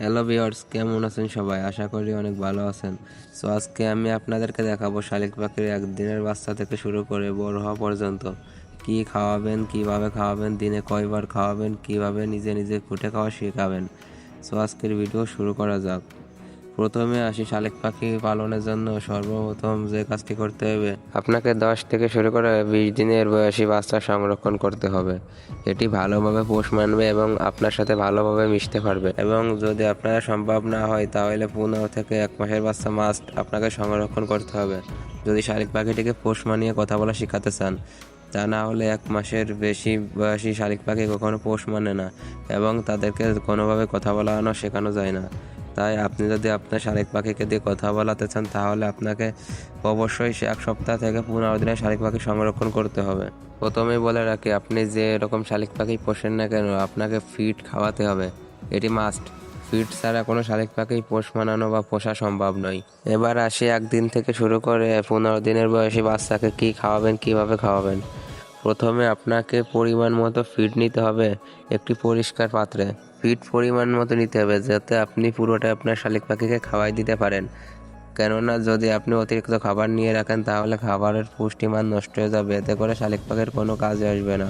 Hello viewers কেমন আছেন সবাই? আশা করি অনেক ভালো আছেন। সো আজকে আমি আপনাদেরকে দেখাবো শালিক পাখির একদিনের বাচ্চা থেকে শুরু করে বড় হওয়া পর্যন্ত। কি খাওয়াবেন কীভাবে খাওয়াবেন দিনে কয়বার খাওয়াবেন কীভাবে নিজে নিজে ফুটে খাওয়া শেখাবেন। সো আজকের ভিডিও শুরু করা যাক। প্রথমে আসি শালিক পাখি পালনের জন্য সর্বপ্রথম যে কাজটি করতে হবে। আপনাকে দশ থেকে শুরু করে বিশ দিনের বয়সী বাচ্চা সংরক্ষণ করতে হবে। এটি ভালোভাবে পোষ মানবে এবং আপনার সাথে ভালোভাবে মিশতে পারবে। এবং যদি আপনার সম্ভব না হয় তাহলে পনেরো থেকে এক মাসের বাচ্চা মাস্ট আপনাকে সংরক্ষণ করতে হবে। যদি শালিক পাখিটিকে পোষ মানিয়ে কথা বলা শেখাতে চান তা না হলে এক মাসের বেশি বয়সী শালিক পাখি কখনো পোষ মানে না এবং তাদেরকে কোনোভাবে কথা বলানো শেখানো যায় না। তাই আপনি যদি আপনার শালিক পাখিকে দিয়ে কথা বলাতে চান, তাহলে আপনাকে অবশ্যই এক সপ্তাহ থেকে পনেরো দিনের শালিক পাখি সংরক্ষণ করতে হবে। প্রথমেই বলে রাখি, আপনি যে এরকম শালিক পাখি পোষেন না কেন, আপনাকে ফিড খাওয়াতে হবে। এটি মাস্ট ফিড ছাড়া কোনো শালিক পাখি পোষ মানানো বা পোষা সম্ভব নয়। এবার আসি একদিন থেকে শুরু করে পনেরো দিনের বয়সী বাচ্চাকে কি খাওয়াবেন, কীভাবে খাওয়াবেন। প্রথমে আপনাকে পরিমাণ মতো ফিড নিতে হবে, একটি পরিষ্কার পাত্রে। ফিড পরিমাণ মতো নিতে হবে যাতে আপনি পুরোটা আপনার শালিক পাখিকে খাওয়াই দিতে পারেন। কেননা যদি আপনি অতিরিক্ত খাবার নিয়ে রাখেন, তাহলে খাবারের পুষ্টিমান নষ্ট হয়ে যাবে। এতে করে শালিক পাখির কোনো কাজে আসবে না।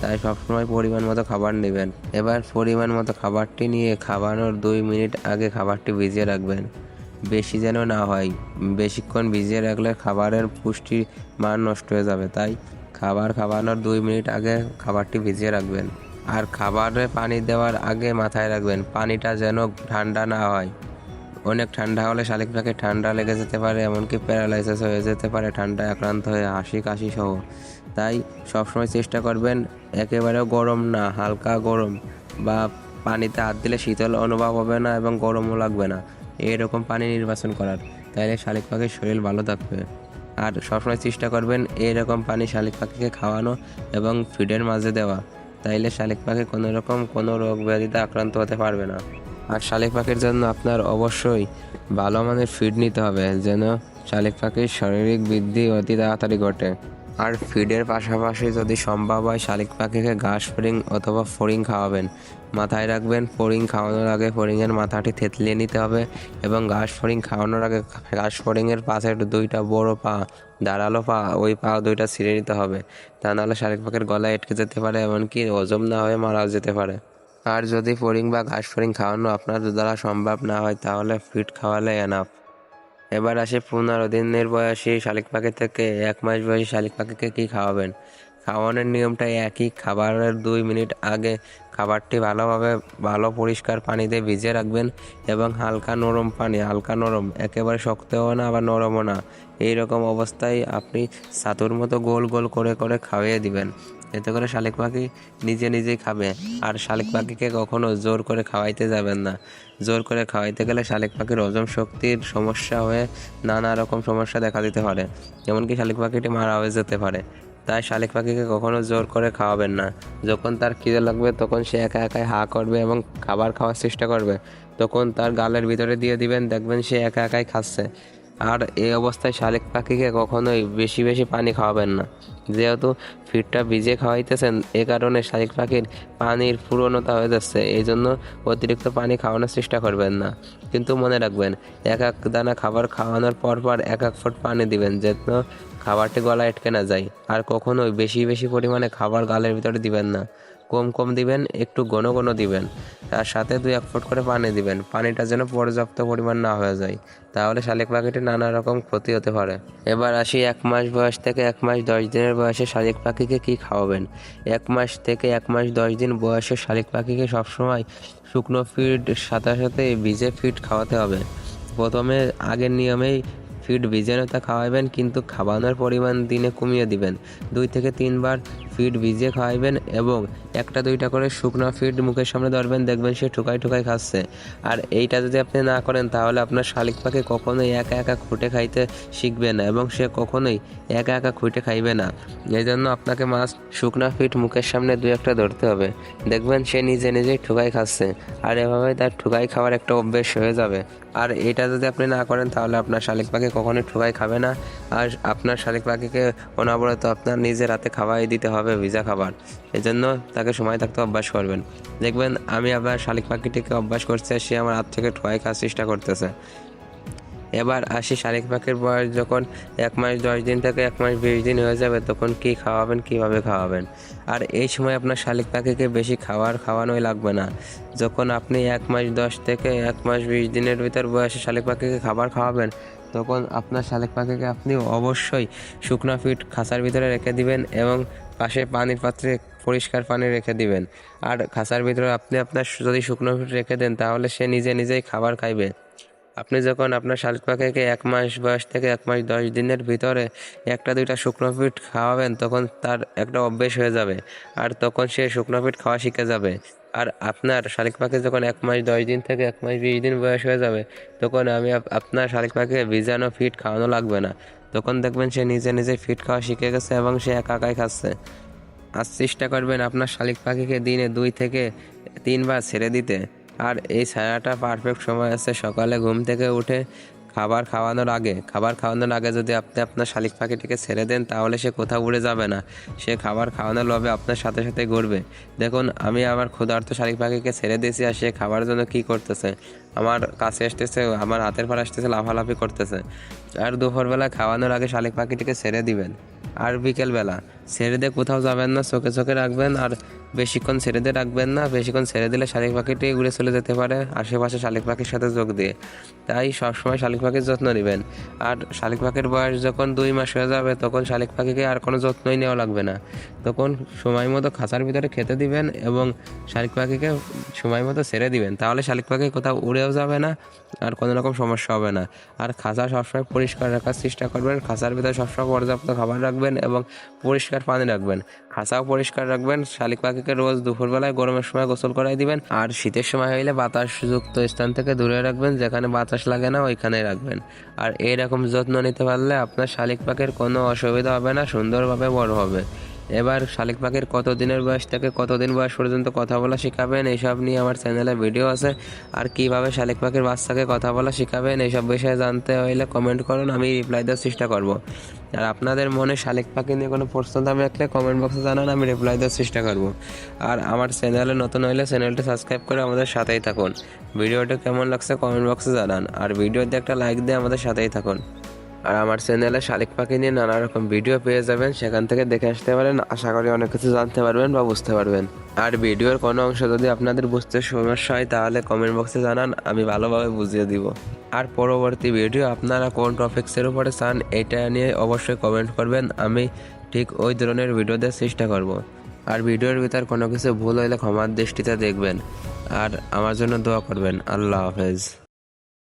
তাই সবসময় পরিমাণ মতো খাবার নেবেন। এবার পরিমাণ মতো খাবারটি নিয়ে খাওয়ানোর দুই মিনিট আগে খাবারটি ভিজিয়ে রাখবেন। বেশি যেন না হয়, বেশিক্ষণ ভিজিয়ে রাখলে খাবারের পুষ্টি মান নষ্ট হয়ে যাবে। তাই খাবার খাওয়ানোর দুই মিনিট আগে খাবারটি ভিজিয়ে রাখবেন আর খাবারে পানি দেওয়ার আগে মাথায় রাখবেন, পানিটা যেন ঠান্ডা না হয়। অনেক ঠান্ডা হলে শালিক পাখি ঠান্ডা লেগে যেতে পারে, এমনকি প্যারালাইসিস হয়ে যেতে পারে, ঠান্ডায় আক্রান্ত হয়ে হাসি কাশি সহ। তাই সবসময় চেষ্টা করবেন একেবারেও গরম না, হালকা গরম বা পানিতে হাত দিলে শীতল অনুভব হবে না এবং গরমও লাগবে না। এরকম পানি নির্বাচন করার, তাইলে শালিক পাখির শরীর ভালো থাকবে। আর সবসময় চেষ্টা করবেন এরকম পানি শালিক পাখিকে খাওয়ানো এবং ফিডের মাঝে দেওয়া। তাইলে শালিক পাখি কোনো রকম কোনো রোগ ব্যাধিতে আক্রান্ত হতে পারবে না। আর শালিক পাখির জন্য আপনার অবশ্যই ভালো মানের ফিড নিতে হবে, যেন শালিক পাখির শারীরিক বৃদ্ধি অতি তাড়াতাড়ি ঘটে। আর ফিডের পাশাপাশি যদি সম্ভব হয়, শালিক পাখিকে ঘাস ফড়িং অথবা ফড়িং খাওয়াবেন। মাথায় রাখবেন, ফড়িং খাওয়ানোর আগে ফড়িংয়ের মাথাটি থেতলিয়ে নিতে হবে এবং ঘাস ফড়িং খাওয়ানোর আগে ঘাস ফড়িংয়ের পাশের দুইটা বড় পা, দাঁড়াল পা, ওই পা দুইটা ছিঁড়ে নিতে হবে। তা নাহলে শালিক পাখির গলায় আটকে যেতে পারে, এমনকি হজম না হয়ে মারাও যেতে পারে। আর যদি ফড়িং বা ঘাস ফড়িং খাওয়ানো আপনার দ্বারা সম্ভব না হয়, তাহলে ফিট খাওয়ালে এনাফ এবার আসে পনেরো দিনের বয়সী শালিক পাখি থেকে এক মাস বয়সী শালিক পাখিকে কী খাওয়াবেন? খাওয়ানোর নিয়মটা একই। খাবারের দুই মিনিট আগে খাবারটি ভালোভাবে, ভালো পরিষ্কার পানিতে ভিজিয়ে রাখবেন এবং হালকা নরম পানি, হালকা নরম, একেবারে শক্তও না আবার নরমও না। এই রকম অবস্থায় আপনি ছাতুর মতো গোল গোল করে করে খাওয়িয়ে দিবেন। এতে করে শালিক পাখি নিজে নিজেই খাবে। আর শালিক পাখিকে কখনো জোর করে খাওয়াইতে যাবেন না। জোর করে খাওয়াইতে গেলে শালিক পাখির হজম শক্তির সমস্যা হয়ে নানা রকম সমস্যা দেখা দিতে পারে। এমনকি শালিক পাখিটি মারা হয়ে যেতে পারে। তাই শালিক পাখিকে কখনো জোর করে খাওয়াবেন না। যখন তার খিদে লাগবে, তখন সে একা একাই হা করবে এবং খাবার খাওয়ার চেষ্টা করবে। তখন তার গালের ভিতরে দিয়ে দিবেন, দেখবেন সে একা একাই খাচ্ছে। আর এই অবস্থায় শালিক পাখিকে কখনোই বেশি বেশি পানি খাওয়াবেন না। যেহেতু ফিডটা ভিজে খাওয়াইতেছেন, এ কারণে শালিক পাখির পানির পুরনতা হয়ে যাচ্ছে। এই জন্য অতিরিক্ত পানি খাওয়ানোর চেষ্টা করবেন না। কিন্তু মনে রাখবেন, এক এক দানা খাবার খাওয়ানোর পর পর এক এক ফুট পানি দিবেন, যেন খাবারটি গলায় আটকে না যায়। আর কখনোই বেশি বেশি পরিমাণে খাবার গালের ভিতরে দিবেন না। কম কম দিবেন, একটু ঘন ঘন দিবেন তার সাথে দুই এক ফুট করে পানি দিবেন। পানিটা যেন পর্যাপ্ত পরিমাণ না হয়ে যায়, তাহলে শালিক পাখিটি নানা রকম ক্ষতি হতে পারে। এবার আসি এক মাস বয়স থেকে এক মাস দশ দিনের বয়সে শালিক পাখিকে কি খাওয়াবেন? এক মাস থেকে এক মাস দশ দিন বয়সে শালিক পাখিকে সবসময় শুকনো ফিড, সাথে সাথে ভিজে ফিড খাওয়াতে হবে। প্রথমে আগের নিয়মেই ফিড ভিজানো তা খাওয়াবেন কিন্তু খাওয়ানোর পরিমাণ দিনে কমিয়ে দিবেন। দুই থেকে তিনবার ফিড ভিজিয়ে খাওয়াবেন এবং একটা দুইটা করে শুকনো ফিড মুখের সামনে ধরবেন, দেখবেন সে ঠুকাই ঠুকাই খাচ্ছে। আর এইটা যদি আপনি না করেন, তাহলে আপনার শালিক পাখি কখনোই একা একা খুঁটে খাইতে শিখবে না এবং সে কখনোই একা একা খুঁটে খাইবে না। এই জন্য আপনাকে মাছ শুকনো ফিড মুখের সামনে দুই একটা ধরতে হবে। দেখবেন সে নিজে নিজেই ঠুকাই খাচ্ছে, আর এভাবে তার ঠুকাই খাওয়ার একটা অভ্যেস হয়ে যাবে। আর এটা যদি আপনি না করেন, তাহলে আপনার শালিক পাখি কখনোই ঠোকাই খাবে না। আর আপনার শালিক পাখিকে অনাবরত আপনার নিজের হাতে খাওয়াই দিতে হবে ভিজা খাবার। এজন্য তাকে সময় থাকতে অভ্যাস করবেন। দেখবেন, আমি আবার শালিক পাখিটিকে অভ্যাস করছি সে আমার হাত থেকে ঠোয়াই খাওয়ার চেষ্টা করতেছে। এবার আসি শালিক পাখির বয়স, যখন এক মাস দশ দিন থেকে এক মাস বিশ দিন হয়ে যাবে, তখন কি খাওয়াবেন, কীভাবে খাওয়াবেন? আর এই সময় আপনার শালিক পাখিকে বেশি খাবার খাওয়ানোই লাগবে না। যখন আপনি এক মাস দশ থেকে এক মাস বিশ দিনের ভিতর বয়সে শালিক পাখিকে খাবার খাওয়াবেন, তখন আপনার শালিক পাখিকে আপনি অবশ্যই শুকনো ফিট খাঁচার ভিতরে রেখে দিবেন এবং পাশে পানির পাত্রে পরিষ্কার পানি রেখে দিবেন। আর খাঁচার ভিতরে আপনি আপনার যদি শুকনো ফিট রেখে দেন, তাহলে সে নিজে নিজেই খাবার খাইবে। আপনি যখন আপনার শালিক পাখিকে এক মাস বয়স থেকে এক মাস দশ দিনের ভিতরে একটা দুইটা শুকনো ফিট খাওয়াবেন, তখন তার একটা অভ্যেস হয়ে যাবে। আর তখন সে শুকনো ফিট খাওয়া শিখে যাবে। আর আপনার শালিক পাখি যখন এক মাস দশ দিন থেকে এক মাস বিশ দিন বয়স হয়ে যাবে, তখন আমি আপ- আপনার শালিক পাখিকে ভিজানো ফিট খাওয়ানো লাগবে না। তখন দেখবেন সে নিজে নিজে ফিট খাওয়া শিখে গেছে এবং সে একা একাই খাচ্ছে। আর চেষ্টা করবেন আপনার শালিক পাখিকে দিনে দুই থেকে তিনবার ছেড়ে দিতে। আর এই ছায়াটা পারফেক্ট সময় আছে, সকালে ঘুম থেকে উঠে খাবার খাওয়ানোর আগে। খাবার খাওয়ানোর আগে যদি আপনি আপনার শালিক পাখিটিকে ছেড়ে দেন, তাহলে সে কোথাও উড়ে যাবে না। সে খাবার খাওয়ানোর লোভে আপনার সাথে সাথে ঘুরবে। দেখুন, আমি আমার ক্ষুধার্ত শালিক পাখিকে ছেড়ে দিয়েছি আর সে খাবার জন্য কি করতেছে? আমার কাছে আসতেছে, আমার হাতের পর আসতেছে, লাফালাফি করতেছে। আর দুপুরবেলা খাওয়ানোর আগে শালিক পাখিটিকে ছেড়ে দিবেন। আর বিকেলবেলা ছেড়ে দিয়ে কোথাও যাবেন না, চোখে চোখে রাখবেন। আর বেশিক্ষণ ছেড়ে দিয়ে রাখবেন না, বেশিক্ষণ ছেড়ে দিলে শালিক পাখিটি উড়ে চলে যেতে পারে, আশেপাশে শালিক পাখির সাথে যোগ দিয়ে। তাই সবসময় শালিক পাখির যত্ন নেবেন। আর শালিক পাখির বয়স যখন দুই মাস হয়ে যাবে, তখন শালিক পাখিকে আর কোনো যত্নই নেওয়া লাগবে না। তখন সময় মতো খাঁচার ভিতরে খেতে দিবেন এবং শালিক পাখিকে সময় মতো ছেড়ে দিবেন। তাহলে শালিক পাখি কোথাও উড়েও যাবে না, আর কোনো রকম সমস্যা হবে না। আর খাঁচা সবসময় পরিষ্কার রাখার চেষ্টা করবেন, খাঁচার ভিতরে সবসময় পর্যাপ্ত খাবার রাখবেন এবং পরিষ্কার পানি রাখবেন। খাঁচাও পরিষ্কার রাখবেন, শালিক পাখিকে রোজ দুপুরবেলায় গরমের সময় গোসল করাই দিবেন। আর শীতের সময় হইলে বাতাসযুক্ত স্থান থেকে দূরে রাখবেন, যেখানে বাতাস লাগে না ওইখানে রাখবেন। আর এরকম যত্ন নিতে পারলে আপনার শালিক পাখির কোনো অসুবিধা হবে না, সুন্দরভাবে বড় হবে। এবার শালিক পাখির কত দিনের বয়স থেকে কতদিন বয়স পর্যন্ত কথা বলা শেখাবেন, এইসব নিয়ে আমার চ্যানেলে ভিডিও আছে। আর কীভাবে শালিক পাখির বাচ্চাকে কথা বলা শেখাবেন, এইসব বিষয়ে জানতে হইলে কমেন্ট করুন, আমি রিপ্লাই দেওয়ার চেষ্টা করব। আর আপনাদের মনে শালিক পাখি নিয়ে কোনো প্রশ্ন রাখলে কমেন্ট বক্সে জানান, আমি রিপ্লাই দেওয়ার চেষ্টা করব। আর আমার চ্যানেলে নতুন হইলে চ্যানেলটি সাবস্ক্রাইব করে আমাদের সাথেই থাকুন। ভিডিওটা কেমন লাগছে কমেন্ট বক্সে জানান, আর ভিডিওতে একটা লাইক দিয়ে আমাদের সাথেই থাকুন। আর আমার চ্যানেলে শালিক পাখি নিয়ে নানা রকম ভিডিও পেয়ে যাবেন। সেখান থেকে দেখে আসতে পারেন। আশা করি অনেক কিছু জানতে পারবেন বা বুঝতে পারবেন। আর ভিডিওর কোনো অংশ যদি আপনাদের বুঝতে সমস্যা হয়, তাহলে কমেন্ট বক্সে জানান, আমি ভালোভাবে বুঝিয়ে দিব। আর পরবর্তী ভিডিও আপনারা কোন টপিক্সের উপরে চান, এটা নিয়ে অবশ্যই কমেন্ট করবেন। আমি ঠিক ওই ধরনের ভিডিও দেওয়ার চেষ্টা করব। আর ভিডিওর ভিতর কোনো কিছু ভুল হইলে ক্ষমার দৃষ্টিতে দেখবেন। আর আমার জন্য দোয়া করবেন। আল্লাহ হাফেজ।